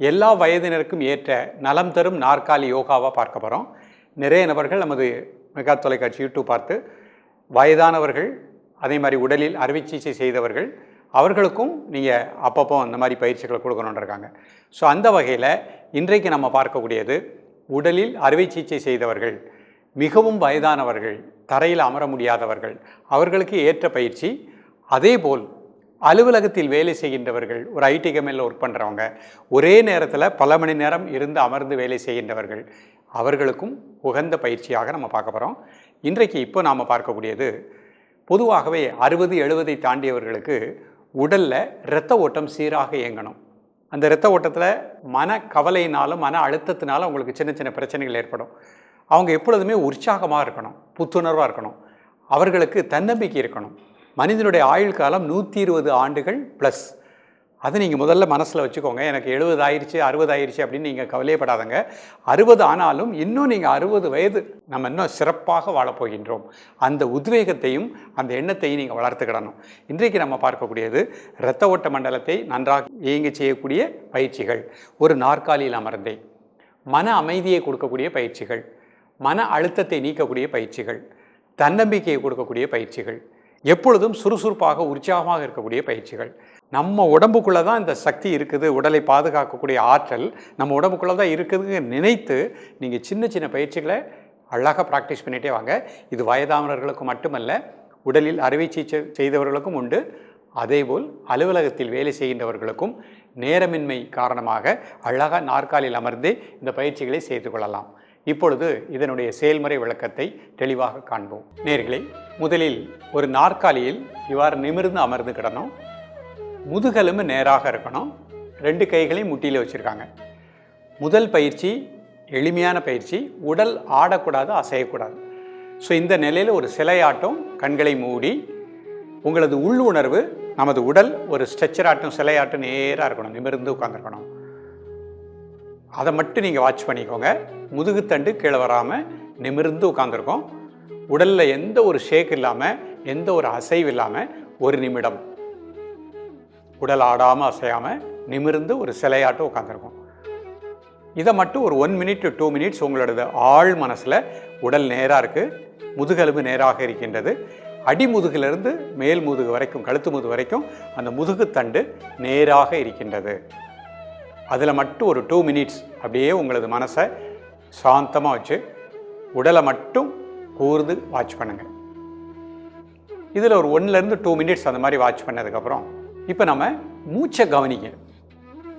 எல்லா வயதினருக்கும் ஏற்ற நலம் தரும் நாற்காலி யோகாவாக பார்க்க போகிறோம் நிறைய நபர்கள் நமது மெகா தொலைக்காட்சி யூடியூப் பார்த்து வயதானவர்கள் அதே மாதிரி உடலில் அறுவை சிகிச்சை செய்தவர்கள் அவர்களுக்கும் நீங்கள் அப்பப்போ அந்த மாதிரி பயிற்சிகளை கொடுக்கணுன்றிருக்காங்க ஸோ அந்த வகையில் இன்றைக்கு நம்ம பார்க்கக்கூடியது உடலில் அறுவை சிகிச்சை செய்தவர்கள் மிகவும் வயதானவர்கள் தரையில் அமர முடியாதவர்கள் அவர்களுக்கு ஏற்ற பயிற்சி. அதேபோல் அலுவலகத்தில் வேலை செய்கின்றவர்கள் ஒரு ஐடி கம்பெனியில் ஒர்க் பண்ணுறவங்க ஒரே நேரத்தில் பல மணி நேரம் இருந்து அமர்ந்து வேலை செய்கின்றவர்கள் அவர்களுக்கும் உகந்த பயிற்சியாக நம்ம பார்க்க போகிறோம் இன்றைக்கு இப்போ நாம் பார்க்கக்கூடியது பொதுவாகவே அறுபது எழுபதை தாண்டியவர்களுக்கு உடலில் இரத்த ஓட்டம் சீராக இயங்கணும். அந்த இரத்த ஓட்டத்தில் மன கவலையினாலும் மன அழுத்தத்தினாலும் அவங்களுக்கு சின்ன சின்ன பிரச்சனைகள் ஏற்படும். அவங்க எப்பொழுதுமே உற்சாகமாக இருக்கணும் புத்துணர்வாக இருக்கணும். அவர்களுக்கு தன்னம்பிக்கை இருக்கணும். மனிதனுடைய ஆயுள் காலம் நூற்றி இருபது ஆண்டுகள் ப்ளஸ் அதை நீங்கள் முதல்ல மனசில் வச்சுக்கோங்க. எனக்கு எழுபது ஆயிடுச்சு அறுபது ஆயிடுச்சு அப்படின்னு நீங்கள் கவலையப்படாதங்க. அறுபது ஆனாலும் இன்னும் நீங்கள் அறுபது வயது நம்ம இன்னும் சிறப்பாக வாழப்போகின்றோம் அந்த உத்வேகத்தையும் அந்த எண்ணத்தையும் நீங்கள் வளர்த்துக்கிடணும் இன்றைக்கு நம்ம பார்க்கக்கூடியது இரத்த ஓட்ட மண்டலத்தை நன்றாக இயங்க செய்யக்கூடிய பயிற்சிகள். ஒரு நாற்காலியில் அமர்ந்தே மன அமைதியை கொடுக்கக்கூடிய பயிற்சிகள். மன அழுத்தத்தை நீக்கக்கூடிய பயிற்சிகள். தன்னம்பிக்கையை கொடுக்கக்கூடிய பயிற்சிகள். எப்பொழுதும் சுறுசுறுப்பாக உற்சாகமாக இருக்கக்கூடிய பயிற்சிகள். நம்ம உடம்புக்குள்ளே தான் இந்த சக்தி இருக்குது உடலை பாதுகாக்கக்கூடிய ஆற்றல். நம்ம உடம்புக்குள்ளே தான் இருக்குதுன்னு நினைத்து நீங்கள் சின்ன சின்ன பயிற்சிகளை அழகாக ப்ராக்டிஸ் பண்ணிகிட்டே வாங்க. இது வயதானவர்களுக்கு மட்டுமல்ல உடலில் அறுவை சிகிச்சை செய்தவர்களுக்கும் உண்டு. அதேபோல் அலுவலகத்தில் வேலை செய்கின்றவர்களுக்கும் நேரமின்மை காரணமாக அழகாக நாற்காலியில் அமர்ந்து இந்த பயிற்சிகளை செய்து கொள்ளலாம். இப்பொழுது இதனுடைய செயல்முறை விளக்கத்தை தெளிவாக காண்போம். நேர்களை முதலில் ஒரு நாற்காலியில் இவ்வாறு நிமிர்ந்து அமர்ந்து கிடணும். முதுகெலும்பு நேராக இருக்கணும். ரெண்டு கைகளையும் முட்டியில் வச்சுருக்காங்க. முதல் பயிற்சி எளிமையான பயிற்சி உடல் ஆடக்கூடாது அசையக்கூடாது. ஸோ இந்த நிலையில் ஒரு சிலையாட்டம் கண்களை மூடி உங்களது உள் உணர்வு நமது உடல் ஒரு ஸ்ட்ரெச்சராட்டம் சிலையாட்டும் நேராக இருக்கணும் நிமிர்ந்து உட்காந்துருக்கணும் அதை மட்டும் நீங்கள் வாட்ச் பண்ணிக்கோங்க. முதுகுத்தண்டு கீழே வராமல் நிமிர்ந்து உட்காந்துருக்கோம் உடலில் எந்த ஒரு ஷேக் இல்லாமல் எந்த ஒரு அசைவு இல்லாமல் ஒரு நிமிடம். உடல் ஆடாமல் அசையாமல் நிமிர்ந்து ஒரு சிலையாட்டம் உட்காந்துருக்கோம் இதை மட்டும் ஒரு one minute to two minutes உங்களோட ஆழ் மனசில் உடல் நேராக இருக்குது முதுகெலும்பு நேராக இருக்கின்றது. அடிமுதுகிலிருந்து மேல் முதுகு வரைக்கும் கழுத்து முதுகு வரைக்கும் அந்த முதுகுத்தண்டு நேராக இருக்கின்றது. அதில் மட்டும் ஒரு டூ மினிட்ஸ் அப்படியே உங்களது மனசை சாந்தமாக வச்சு உடலை மட்டும் கூர்ந்து வாட்ச் பண்ணுங்கள் இதில் ஒரு ஒன்லேருந்து டூ மினிட்ஸ் அந்த மாதிரி வாட்ச் பண்ணதுக்கப்புறம் இப்போ நம்ம மூச்சை கவனிக்க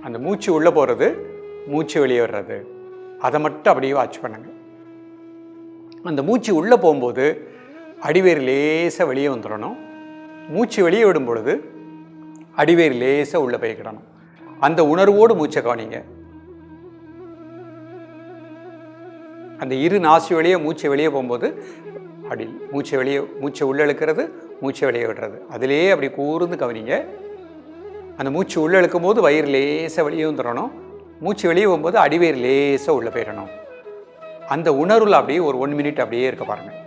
அந்த மூச்சு உள்ளே போகிறது மூச்சு வெளியே வர்றது. அதை மட்டும் அப்படியே வாட்ச் பண்ணுங்க. அந்த மூச்சு உள்ளே போகும்போது அடிவேர் லேசாக வெளியே வந்துடணும். மூச்சு வெளியே விடும் பொழுது அடிவேர் லேசாக உள்ளே போய்க்கிடணும். அந்த உணர்வோடு மூச்சை கவனிங்க. அந்த இரு நாசி வழியே மூச்சை வெளியே போகும்போது அப்படி மூச்சை வெளியே மூச்சை உள்ளே இழுக்கிறது மூச்சை வெளியே விடுறது. அதிலேயே அப்படி கூர்ந்து கவனிங்க. அந்த மூச்சு உள்ளே இழுக்கும் போது வயிறு லேசாக வெளியே வந்துடணும். மூச்சு வெளியே போகும்போது அடிவயிறு லேசாக உள்ளே போயிடணும். அந்த உணர்வில் அப்படியே ஒரு ஒன் மினிட் அப்படியே இருக்க பாருங்கள்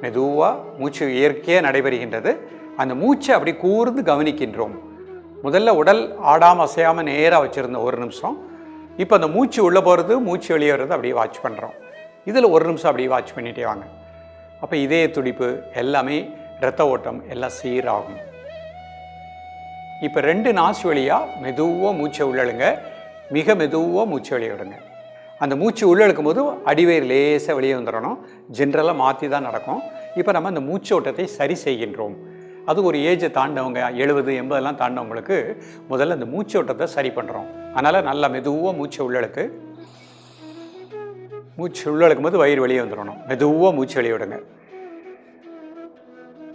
மெதுவாக மூச்சு இயற்கையாக நடைபெறுகின்றது. அந்த மூச்சை அப்படி கூர்ந்து கவனிக்கின்றோம். முதல்ல உடல் ஆடாமல் அசையாமல் நேராக வச்சுருந்த ஒரு நிமிஷம். இப்போ அந்த மூச்சு உள்ளே போகிறது மூச்சு வெளியே வர்றது அப்படியே வாட்ச் பண்ணுறோம் இதில் ஒரு நிமிஷம் அப்படியே வாட்ச் பண்ணிகிட்டே வாங்க. அப்போ இதய துடிப்பு எல்லாமே இரத்த ஓட்டம் எல்லாம் சீராகும். இப்போ ரெண்டு நாசு வழியாக மெதுவாக மூச்சை உள்ளழுங்க. மிக மெதுவாக மூச்சை வெளியே விடுங்க. அந்த மூச்சு உள்ளழுக்கும் போது அடிவயிறு லேசாக வெளியே வந்துடணும். ஜென்ரலாக மாற்றி தான் நடக்கும். இப்போ நம்ம அந்த மூச்சோட்டத்தை சரி செய்கின்றோம். அது ஒரு ஏஜை தாண்டவங்க எழுபது எண்பதெல்லாம் தாண்டவங்களுக்கு முதல்ல அந்த மூச்சோட்டத்தை சரி பண்ணுறோம் அதனால் நல்லா மெதுவாக மூச்சை உள்ளழுக்கு மூச்சு உள்ளழுக்கும் போது வயிறு வெளியே வந்துடணும். மெதுவாக மூச்சு வெளியே விடுங்க.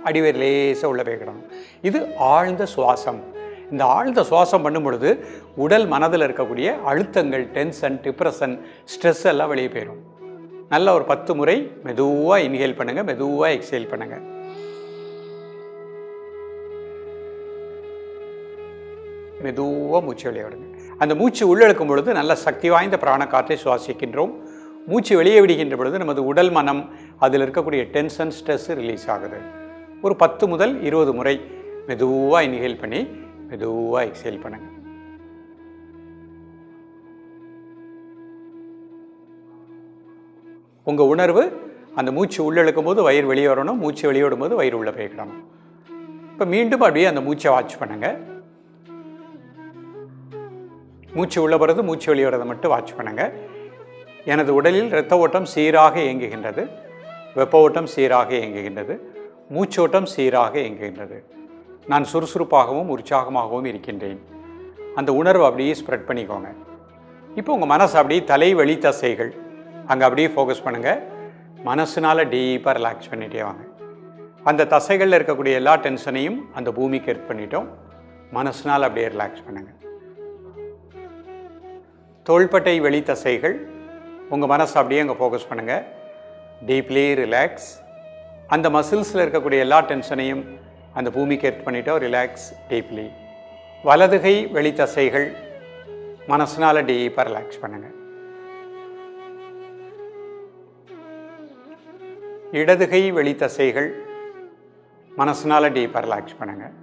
அடிவேர் லேசாக உள்ள போய்க்கிடணும் இது ஆழ்ந்த சுவாசம். இந்த ஆழ்ந்த சுவாசம் பண்ணும் பொழுது உடல் மனதில் இருக்கக்கூடிய அழுத்தங்கள் டென்ஷன் டிப்ரெஷன் ஸ்ட்ரெஸ் எல்லாம் வெளியே போயிடும் நல்ல ஒரு பத்து முறை மெதுவாக இன்ஹேல் பண்ணுங்கள் மெதுவாக எக்ஸேல் பண்ணுங்கள் மெதுவாக மூச்சு வெளியே அந்த மூச்சு உள்ளெழுக்கும் பொழுது நல்ல சக்தி வாய்ந்த பிராண காற்றை சுவாசிக்கின்றோம். மூச்சு வெளியே விடுகின்ற பொழுது நமது உடல் மனம் அதில் இருக்கக்கூடிய டென்ஷன் ஸ்ட்ரெஸ் ரிலீஸ் ஆகுது. ஒரு பத்து முதல் இருபது முறை மெதுவாக இன்ஹேல் பண்ணி மெதுவாக எக்ஸேல் பண்ணுங்கள் உங்கள் உணர்வு அந்த மூச்சு உள்ளெழுக்கும் போது வயிறு வெளியே வரணும் மூச்சு வெளியே விடும்போது வயிறு உள்ளே போய்க்கிடணும். இப்போ மீண்டும் அப்படியே அந்த மூச்சை வாட்ச் பண்ணுங்கள் மூச்சு உள்ள வர்றது மூச்சு வெளியே மட்டும் வாட்ச் பண்ணுங்கள் எனது உடலில் இரத்த ஓட்டம் சீராக இயங்குகின்றது. வெப்ப ஓட்டம் சீராக இயங்குகின்றது. மூச்சோட்டம் சீராக இயங்குகின்றது. நான் சுறுசுறுப்பாகவும் உற்சாகமாகவும் இருக்கின்றேன். அந்த உணர்வை அப்படியே ஸ்ப்ரெட் பண்ணிக்கோங்க. இப்போ உங்கள் மனசு அப்படியே தலை வழி தசைகள். அங்கே அப்படியே ஃபோக்கஸ் பண்ணுங்கள் மனசுனால் டீப்பாக ரிலாக்ஸ் பண்ணிட்டே வாங்க. அந்த தசைகளில் இருக்கக்கூடிய எல்லா டென்ஷனையும் அந்த பூமிக்கு எடுத்து பண்ணிட்டோம். மனசுனால் அப்படியே ரிலாக்ஸ் பண்ணுங்கள் தோள்பட்டை வெளி தசைகள் உங்கள் மனசை அப்படியே அங்கே ஃபோக்கஸ் பண்ணுங்கள் டீப்லி ரிலாக்ஸ் அந்த மசில்ஸில் இருக்கக்கூடிய எல்லா டென்ஷனையும் அந்த பூமிக்கு எடுத்து பண்ணிட்டோம் ரிலாக்ஸ் டீப்லி வலதுகை வெளி தசைகள் மனசினால் டீப்பாக ரிலாக்ஸ் பண்ணுங்கள் இடதுகை வெளி தசைகள் மனசினால் டீப்பாக ரிலாக்ஸ் பண்ணுங்கள்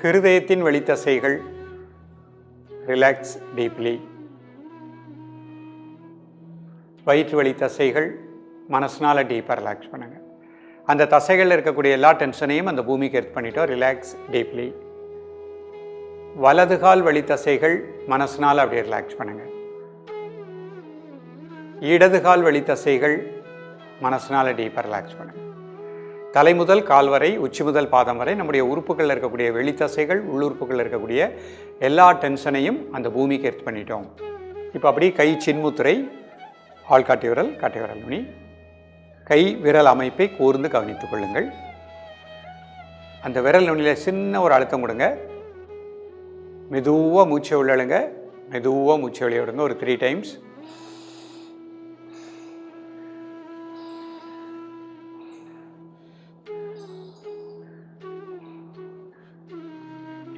ஹிருதயத்தின் வெளித்தசைகள் ரிலாக்ஸ் டீப்லி வயிற்று வலி தசைகள் மனசுனால் டீப்பாக ரிலாக்ஸ் பண்ணுங்கள் அந்த தசைகளில் இருக்கக்கூடிய எல்லா டென்ஷனையும் அந்த பூமிக்கு எர்த் பண்ணிட்டோம் ரிலாக்ஸ் டீப்லி வலது கால் வழி தசைகள் மனசுனால் அப்படியே ரிலாக்ஸ் பண்ணுங்கள் இடது கால் தசைகள் மனசுனால் டீப்பாக ரிலாக்ஸ் பண்ணுங்கள் தலை முதல் கால் வரை உச்சி முதல் பாதம் வரை நம்முடைய உறுப்புகளில் இருக்கக்கூடிய வெளித்தசைகள் உள்ளுறுப்புகளில் இருக்கக்கூடிய எல்லா டென்ஷனையும் அந்த பூமிக்கு எடுத்து பண்ணிட்டோம். இப்போ அப்படியே கை சின்முத்துறை ஆள் காட்டி விரல் காட்டி விரல் நுனி கை விரல் அமைப்பை கூர்ந்து கவனித்துக் கொள்ளுங்கள். அந்த விரல் நுனியில் சின்ன ஒரு அழுத்தம் கொடுங்க. மெதுவாக மூச்சை உள்ளழுங்க. மெதுவாக மூச்சை வெளியே விடுங்க. ஒரு த்ரீ டைம்ஸ்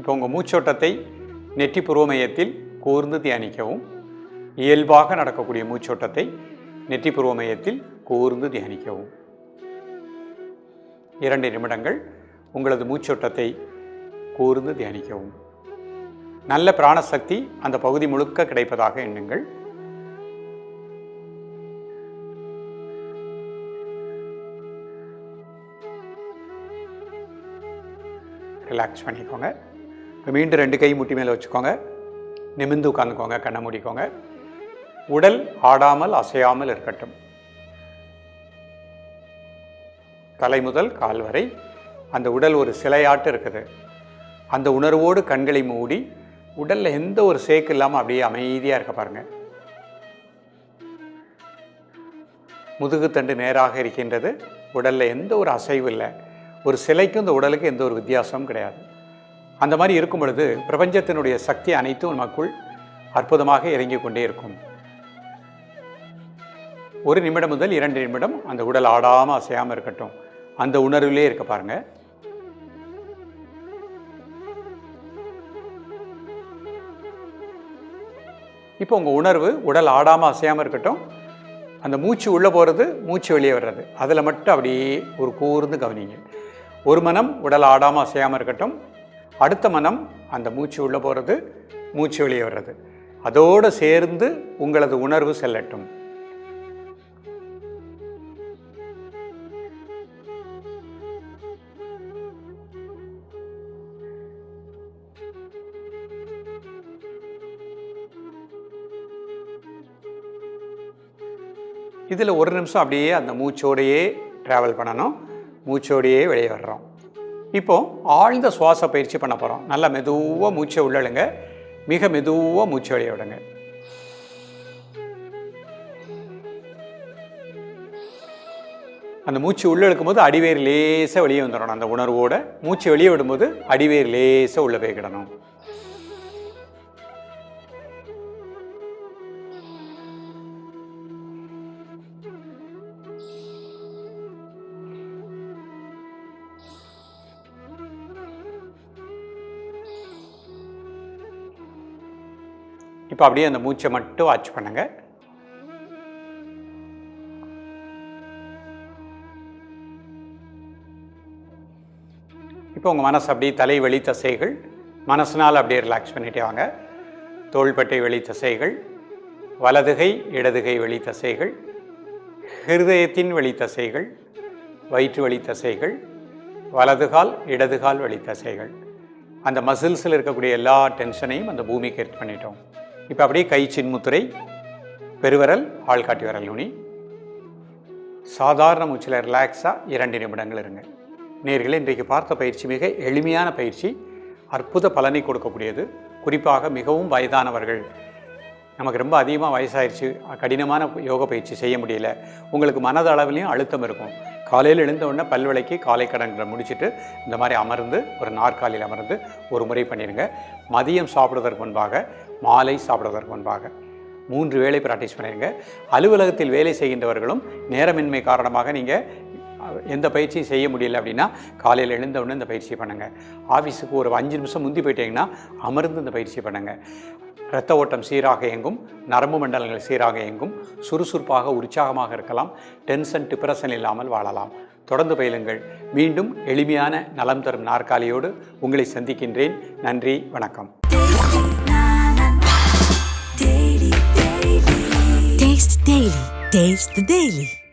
இப்போ உங்கள் மூச்சோட்டத்தை நெற்றி புருவ கூர்ந்து தியானிக்கவும். இயல்பாக நடக்கக்கூடிய மூச்சோட்டத்தை நெற்றி புருவ கூர்ந்து தியானிக்கவும். இரண்டு நிமிடங்கள் உங்களது மூச்சோட்டத்தை கூர்ந்து தியானிக்கவும். நல்ல பிராணசக்தி அந்த பகுதி முழுக்க கிடைப்பதாக எண்ணுங்கள். ரிலாக்ஸ் பண்ணிக்கோங்க. இப்போ மீண்டும் ரெண்டு கை முட்டி மேலே வச்சுக்கோங்க. நிமிந்து உட்காந்துக்கோங்க கண்ணை மூடிக்கோங்க. உடல் ஆடாமல் அசையாமல் இருக்கட்டும். தலை முதல் கால் வரை அந்த உடல் ஒரு சிலையாட்டு இருக்குது. அந்த உணர்வோடு கண்களை மூடி உடலில் எந்த ஒரு சேக்கு இல்லாமல் அப்படியே அமைதியாக இருக்க பாருங்கள் முதுகுத்தண்டு நேராக இருக்கின்றது. உடலில் எந்த ஒரு அசைவு இல்லை. ஒரு சிலைக்கும் இந்த உடலுக்கு எந்த ஒரு வித்தியாசமும் கிடையாது. அந்த மாதிரி இருக்கும் பொழுது பிரபஞ்சத்தினுடைய சக்தி அனைத்தும் நமக்குள் அற்புதமாக இறங்கிக் கொண்டே இருக்கும். ஒரு நிமிடம் முதல் இரண்டு நிமிடம் அந்த உடல் ஆடாமல் அசையாமல் இருக்கட்டும். அந்த உணர்விலே இருக்க பாருங்க. இப்போ உங்கள் உணர்வு உடல் ஆடாமல் அசையாமல் இருக்கட்டும். அந்த மூச்சு உள்ளே போகிறது மூச்சு வெளியே வர்றது. அதில் மட்டும் அப்படியே ஒரு கூர்ந்து கவனிங்க ஒரு மனம் உடல் ஆடாமல் அசையாமல் இருக்கட்டும். அடுத்த மனம் அந்த மூச்சு உள்ளே போகிறது மூச்சு வெளியே வர்றது. அதோடு சேர்ந்து உங்களது உணர்வு செல்லட்டும். இதில் ஒரு நிமிஷம் அப்படியே அந்த மூச்சோடையே ட்ராவல் பண்ணணும். மூச்சோடையே வெளியே வர்றோம். இப்போது ஆழ்ந்த சுவாச பயிற்சி பண்ண போகிறோம் நல்லா மெதுவாக மூச்சை உள்ளழுங்க மிக மெதுவாக மூச்சு வெளியே விடுங்க. அந்த மூச்சு உள்ளே இழுக்கும்போது அடிவேர் லேசாக வெளியே வந்துடணும். அந்த உணர்வோட மூச்சு வெளியே விடும்போது அடிவேர் லேசாக உள்ளே போய்க்கிடணும் இப்போ அப்படியே அந்த மூச்சை மட்டும் வாட்ச் பண்ணுங்க. இப்போ உங்கள் மனசு அப்படியே தலை வெளி தசைகள் மனசுனால் அப்படியே ரிலாக்ஸ் பண்ணிட்டே வாங்க. தோள்பட்டை வெளி தசைகள் வலதுகை இடதுகை வெளி தசைகள் ஹிருதயத்தின் வெளி தசைகள் வயிற்று வழி தசைகள் வலதுகால் இடதுகால் வழி தசைகள். அந்த மசில்ஸில் இருக்கக்கூடிய எல்லா டென்ஷனையும் அந்த பூமிக்கு எடுத்து பண்ணிட்டோம். இப்போ அப்படியே கை சின்முத்துரை பெருவிரல் ஆள்காட்டி வரல் நுனி. சாதாரண மூச்சில் ரிலாக்ஸாக இரண்டு நிமிடங்கள் இருங்க. நேர்களை இன்றைக்கு பார்த்த பயிற்சி மிக எளிமையான பயிற்சி. அற்புத பலனை கொடுக்கக்கூடியது. குறிப்பாக மிகவும் வயதானவர்கள். நமக்கு ரொம்ப அதிகமாக வயசாயிருச்சு. கடினமான யோக பயிற்சி செய்ய முடியல. உங்களுக்கு மனதளவிலையும் அழுத்தம் இருக்கும். காலையில் எழுந்த உடனே பல்விளைக்கு காலை கடன்களை முடிச்சுட்டு இந்த மாதிரி அமர்ந்து ஒரு நாற்காலியில் அமர்ந்து ஒரு முறை பண்ணிடுங்க மதியம் சாப்பிடுவதற்கு முன்பாக மாலை சாப்பிடுவதற்கு முன்பாக மூன்று வேலை ப்ராக்டிஸ் பண்ணிடுங்க அலுவலகத்தில் வேலை செய்கின்றவர்களும் நேரமின்மை காரணமாக நீங்கள் எந்த பயிற்சியும் செய்ய முடியல அப்படின்னா காலையில் எழுந்த உடனே இந்த பயிற்சி பண்ணுங்கள் ஆஃபீஸுக்கு ஒரு அஞ்சு நிமிஷம் முந்தி போயிட்டீங்கன்னா அமர்ந்து இந்த பயிற்சியை பண்ணுங்கள் இரத்த ஓட்டம் சீராக இயங்கும் நரம்பு மண்டலங்கள் சீராக இயங்கும் சுறுசுறுப்பாக உற்சாகமாக இருக்கலாம் டென்ஷன் டிப்ரெஷன் இல்லாமல் வாழலாம். தொடர்ந்து பயிலுங்கள். மீண்டும் எளிமையான நலம் தரும் நாற்காலியோடு உங்களை சந்திக்கின்றேன். நன்றி வணக்கம். Taste the Daily.